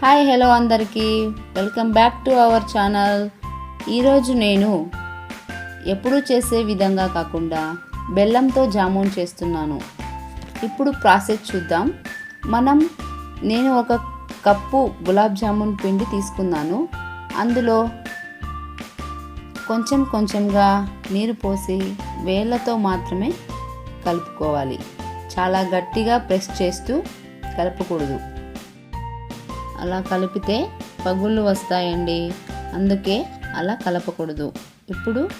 Hi hello అందరికీ. Welcome back to our channel. ఈరోజు నేను ఎప్పుడూ చేసే విధంగా కాకుండా బెల్లంతో జామున్ చేస్తున్నాను. ఇప్పుడు ప్రాసెస్ చూద్దాం. మనం నేను ఒక కప్పు గులాబ్ జామున్ పిండి తీసుకున్నాను. అందులో కొంచెం కొంచెంగా నీరు పోసి వేళ్ళతో మాత్రమే కలుపుకోవాలి. చాలా గట్టిగా ప్రెస్ చేస్తూ కలపకూడదు. అలా కలిపితే పగుళ్ళు వస్తాయండి. అందుకే అలా కలపకూడదు. ఇప్పుడు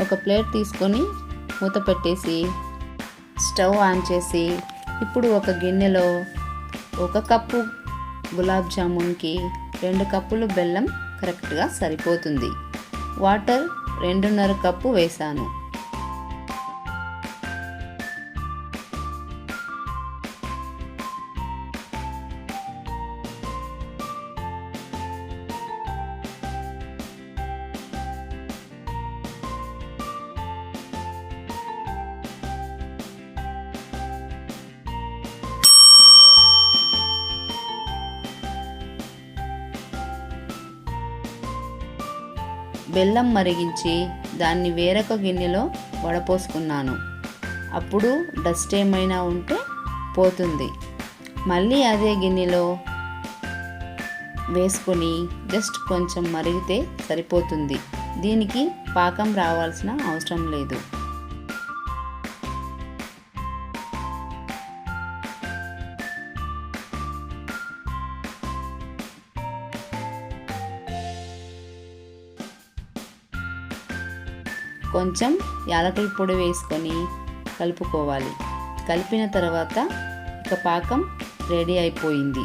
ఒక ప్లేట్ తీసుకొని మూత పెట్టేసి స్టవ్ ఆన్ చేసి ఇప్పుడు ఒక గిన్నెలో ఒక కప్పు గులాబ్ జామున్కి రెండు కప్పులు బెల్లం కరెక్ట్గా సరిపోతుంది. వాటర్ రెండున్నర కప్పు వేసాను. బెల్లం మరిగించి దాన్ని వేరొక గిన్నెలో వడపోసుకున్నాను. అప్పుడు డస్ట్ ఏమైనా ఉంటే పోతుంది. మళ్ళీ అదే గిన్నెలో వేసుకొని జస్ట్ కొంచెం మరిగితే సరిపోతుంది. దీనికి పాకం రావాల్సిన అవసరం లేదు. కొంచెం యాలకుల పొడి వేసుకొని కలుపుకోవాలి. కలిపిన తర్వాత ఇక పాకం రెడీ అయిపోయింది.